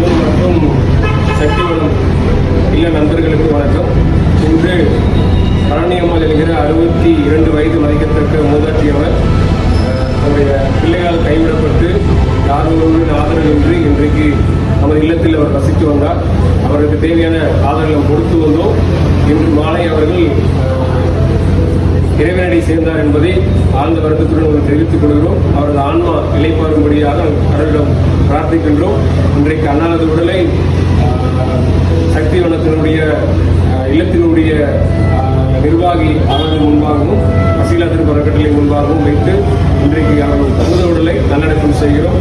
செல்வம் மற்றும் சக்திவனம் இல்ல நண்பர்களுக்கு வணக்கம். இன்று பழனியம்மாள் எழுகிற அறுபத்தி இரண்டு வயது மதிக்கத்தக்க மூதாட்டியவர் தன்னுடைய பிள்ளையால் கைவிடப்பட்டு யாரோடு ஆதரவின்றி இன்றைக்கு அவர் இல்லத்தில் அவர் வசித்து வந்தார். அவருக்கு தேவையான ஆதரவு கொடுத்து வந்தோம். இன்று மாலை அவர்கள் இறைவனடி சேர்ந்தார் என்பதை ஆழ்ந்த வருத்தத்துடன் உங்களுக்கு தெரிவித்துக் கொள்கிறோம். அவரது ஆன்மா இலைப்பாரும்படியாக கடவுளிடம் பிரார்த்திக்கின்றோம். இன்றைக்கு அன்னாரது உடலை சக்தி வனத்தினுடைய இல்லத்தினுடைய நிர்வாகி அவரது முன்பாகவும் வசீலா திருப்பரக்கட்டளை முன்பாகவும் வைத்து இன்றைக்கு அவர்கள் தகுந்த உடலை நல்லடக்கம் செய்கிறோம்.